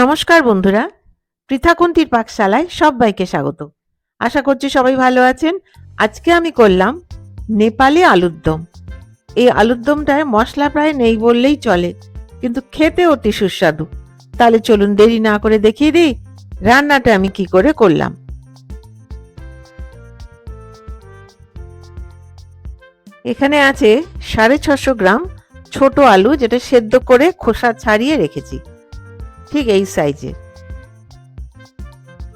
নমস্কার বন্ধুরা, পৃথাকুন্তির পাকশালায় সবাইকে স্বাগত। আশা করছি সবাই ভালো আছেন। আজকে আমি করলাম নেপালি আলুর দম। এই আলুর দমটায় মশলা প্রায় নেই বললেই চলে, কিন্তু খেতে অতি সুস্বাদু। তাহলে চলুন দেরি না করে দেখিয়ে দিই রান্নাটা আমি কি করে করলাম। এখানে আছে সাড়ে ছশো গ্রাম ছোট আলু যেটা সেদ্ধ করে খোসা ছাড়িয়ে রেখেছি। ঠিক এই সাইজে।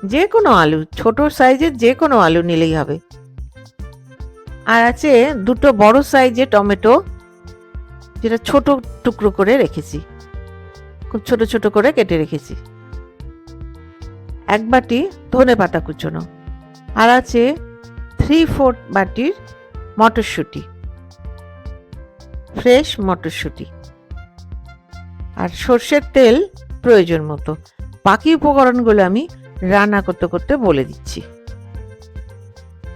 যে কোনো আলু, ছোট সাইজের যে কোনো আলু নিলেই হবে। আর আছে দুটো বড় সাইজের টমেটো, যেটা ছোট টুকরো করে রেখেছি। খুব ছোট ছোট করে কেটে রেখেছি। এক বাটি ধনে পাতা কুচোনো। আর আছে থ্রি ফোর বাটির মটরশুঁটি। ফ্রেশ মটরশুঁটি। আর সর্ষের তেল প্রয়োজন মতো। বাকি উপকরণগুলো আমি রান্না করতে করতে বলে দিচ্ছি।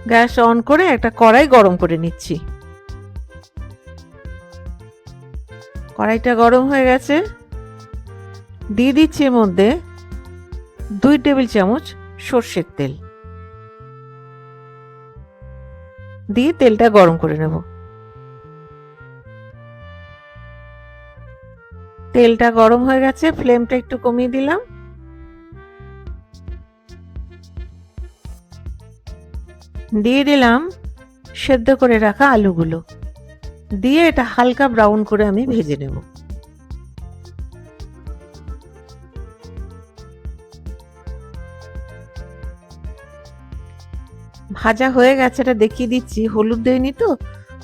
গ্যাস অন করে একটা কড়াই গরম করে নিচ্ছি। কড়াইটা গরম হয়ে গেছে। দিয়ে দিচ্ছি এর মধ্যে দুই টেবিল চামচ সর্ষের তেল। দিয়ে তেলটা গরম করে নেব। তেলটা গরম হয়ে গেছে ফ্লেমটা একটু কমিয়ে দিলাম। দিয়ে দিলাম সেদ্ধ করে রাখা আলুগুলো। দিয়ে এটা হালকা ব্রাউন করে আমি ভেজে নেব। ভাজা হয়ে গেছে, এটা দেখিয়ে দিচ্ছি। হলুদ দেয়নি তো,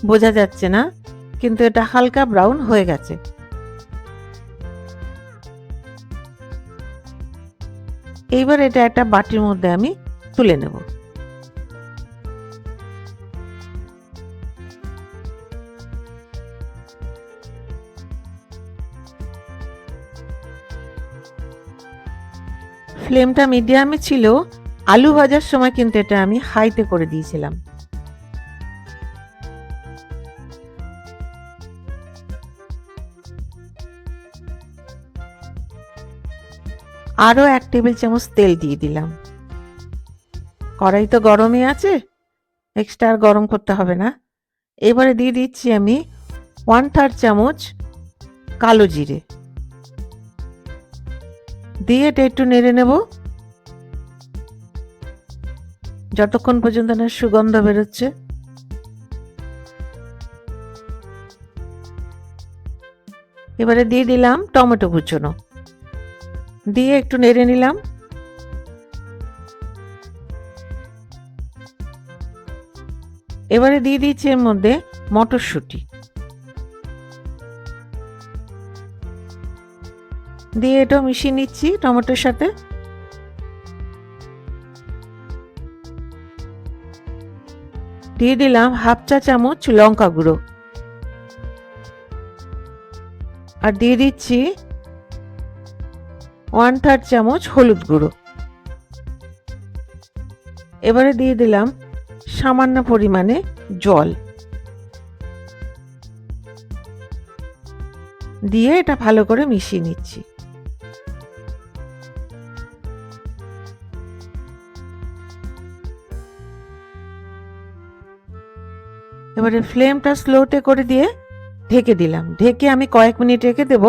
বোঝা যাচ্ছে না, কিন্তু এটা হালকা ব্রাউন হয়ে গেছে। এইবার এটা একটা বাটির মধ্যে আমি তুলে নেব। ফ্লেমটা মিডিয়ামে ছিল, আলু ভাজার সময় কিন্তু এটা আমি হাইতে করে দিয়েছিলাম। আরও এক টেবিল চামচ তেল দিয়ে দিলাম। কড়াই তো গরমই আছে এক্সট্রা আর গরম করতে হবে না। এবারে দিয়ে দিচ্ছি আমি ওয়ান থার্ড চামচ কালো জিরে। দিয়ে এটা একটু নেড়ে নেব। যতক্ষণ পর্যন্ত না সুগন্ধ বেরোচ্ছে। এবারে দিয়ে দিলাম টমেটো কুচোনো। দিয়ে একটু নেড়ে নিলাম। এবারে দিয়ে দিচ্ছি এর মধ্যে মটরশুঁটি। দিয়ে এটাও মিশিয়ে নিচ্ছি টমেটোর সাথে। দিয়ে দিলাম হাফ চা চামচ লঙ্কা গুঁড়ো। আর দিয়ে দিচ্ছি ওয়ান থার্ড চামচ হলুদ গুঁড়ো। এবারে দিয়ে দিলাম সামান্য পরিমাণে জল। দিয়ে এটা ভালো করে মিশিয়ে নিচ্ছি। এবারে ফ্লেমটা স্লোতে করে দিয়ে ঢেকে দিলাম। ঢেকে আমি কয়েক মিনিট রেখে দেব,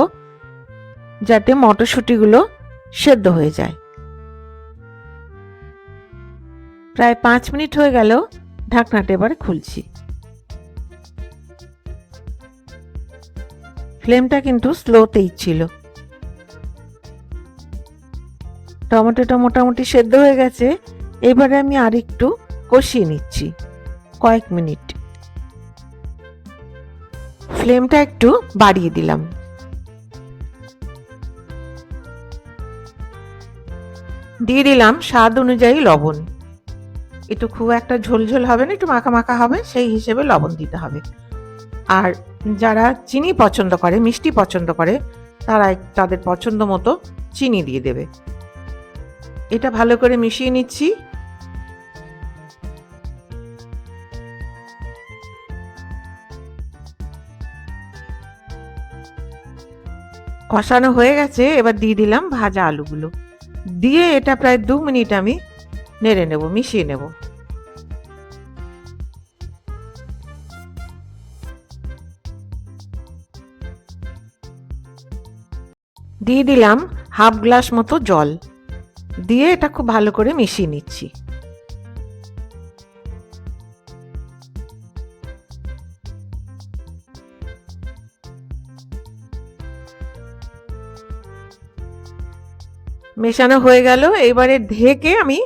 যাতে মটরশুঁটিগুলো সেদ্ধ হয়ে যায়। প্রায় পাঁচ মিনিট হয়ে গেল ঢাকনাটা এবারে খুলছি। ফ্লেমটা কিন্তু স্লোতেই ছিল। টমেটোটা মোটামুটি সেদ্ধ হয়ে গেছে। এবারে আমি আর একটু কষিয়ে নিচ্ছি, কয়েক মিনিট। ফ্লেমটা একটু বাড়িয়ে দিলাম। দিয়ে দিলাম স্বাদ অনুযায়ী লবণ। একটু খুব একটা ঝোলঝোল হবে না, একটু মাখা মাখা হবে, সেই হিসেবে লবণ দিতে হবে। আর যারা চিনি পছন্দ করে, মিষ্টি পছন্দ করে, তারা তাদের পছন্দ মতো চিনি দিয়ে দেবে। এটা ভালো করে মিশিয়ে নিচ্ছি। কষানো হয়ে গেছে, এবার দিয়ে দিলাম ভাজা আলুগুলো। দিয়ে এটা প্রায় দু মিনিট আমি নেড়ে নেব, মিশিয়ে নেব। দিয়ে দিলাম হাফ গ্লাস মতো জল। দিয়ে এটা খুব ভালো করে মিশিয়ে নিচ্ছি। মেশানো হয়ে গেল। এবারে ঢেকে আমি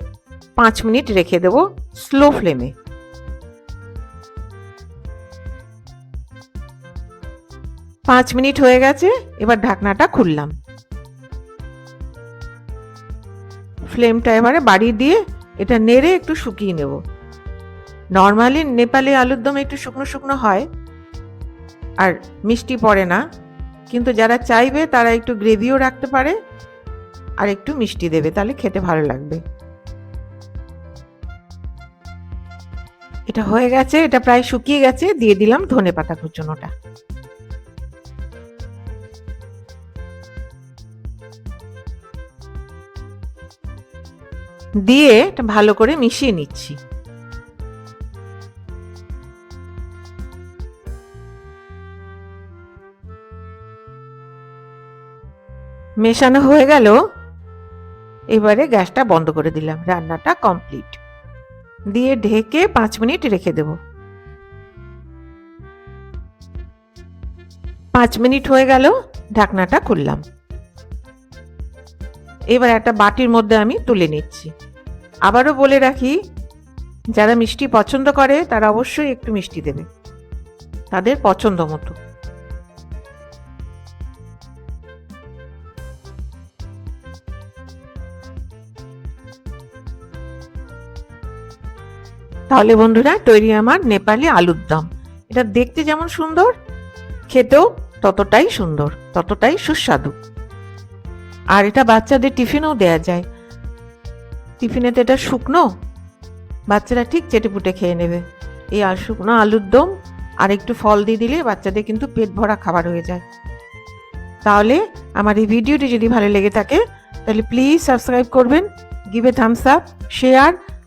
পাঁচ মিনিট রেখে দেব স্লো ফ্লেমে। পাঁচ মিনিট হয়ে গেছে, এবার ঢাকনাটা খুললাম। ফ্লেমটা এবারে বাড়িয়ে দিয়ে এটা নেড়ে একটু শুকিয়ে নেব। নর্মালি নেপালে আলুর দম একটু শুকনো শুকনো হয়, আর মিষ্টি পড়ে না। কিন্তু যারা চাইবে তারা একটু গ্রেভিও রাখতে পারে। আর একটু মিষ্টি দেবে, তাহলে খেতে ভালো লাগবে। এটা হয়ে গেছে, এটা প্রায় শুকিয়ে গেছে, দিয়ে দিলাম ধনে পাতা কুচনোটা দিয়ে এটা ভালো করে মিশিয়ে নিচ্ছি। মেশানো হয়ে গেল। এবারে গ্যাসটা বন্ধ করে দিলাম, রান্নাটা কমপ্লিট। দিয়ে ঢেকে পাঁচ মিনিট রেখে দেব। পাঁচ মিনিট হয়ে গেল, ঢাকনাটা খুললাম। এবার একটা বাটির মধ্যে আমি তুলে নিচ্ছি। আবারও বলে রাখি, যারা মিষ্টি পছন্দ করে তারা অবশ্যই একটু মিষ্টি দেবে, তাদের পছন্দ মতো। তাহলে বন্ধুরা তৈরি আমার নেপালি আলুর দম। এটা দেখতে যেমন সুন্দর, খেতেও ততটাই সুন্দর, ততটাই সুস্বাদু। আর এটা বাচ্চাদের টিফিনেও দেয়া যায়। টিফিনে তো এটা শুকনো, বাচ্চারা ঠিক চেটেপুটে খেয়ে নেবে। এই আর শুকনো আলুর দম আর একটু ফল দিয়ে দিলে বাচ্চাদের কিন্তু পেট ভরা খাবার হয়ে যায়। তাহলে আমার এই ভিডিওটি যদি ভালো লেগে থাকে, তাহলে প্লিজ সাবস্ক্রাইব করবেন গিভ থামস আপ শেয়ার